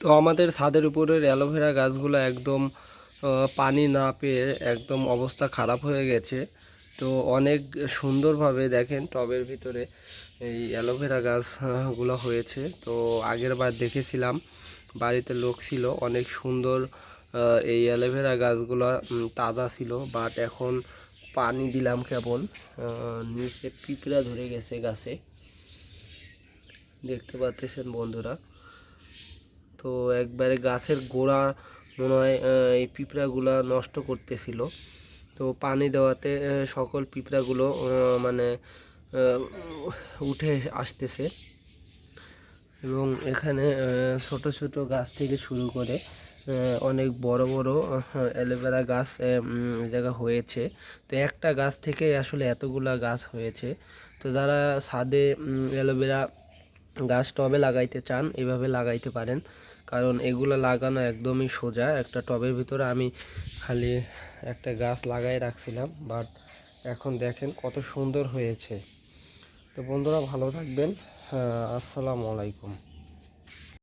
তো আমাদের ছাদের উপরের অ্যালোভেরা গাছগুলো একদম পানি না পেয়ে একদম অবস্থা খারাপ হয়ে গেছে। তো অনেক সুন্দরভাবে দেখেন টবের ভিতরে এই অ্যালোভেরা গাছগুলো হয়েছে। তো আগের বার দেখেছিলাম, বাড়িতে লোক ছিল, অনেক সুন্দর এই অ্যালোভেরা গাছগুলো তাজা ছিল, বাট এখন পানি দিলাম কেবল নিচে পিঁপড়া ধরে গেছে গাছে। দেখতে পাচ্ছেন বন্ধুরা। তো একবারে গাছের গোড়া মনে হয় এই পিঁপড়াগুলা নষ্ট করতেছিল। তো পানি দেওয়াতে সকল পিঁপড়াগুলো মানে উঠে আসতেছে। এবং এখানে ছোট ছোট গাছ থেকে শুরু করে অনেক বড় বড় অ্যালোভেরা গাছ জায়গা হয়েছে। তো একটা গাছ থেকে আসলে এতগুলা গাছ হয়েছে। তো যারা ছাদে অ্যালোভেরা গাছ টবে লাগাইতে চান, এভাবে লাগাইতে পারেন। কারণ এগুলো লাগানো একদমই সোজা। একটা টবের ভিতরে আমি খালি একটা গাছ লাগাই রাখছিলাম বাট এখন দেখেন কত সুন্দর হয়েছে। তো বন্ধুরা ভালো থাকবেন। আসসালামু আলাইকুম।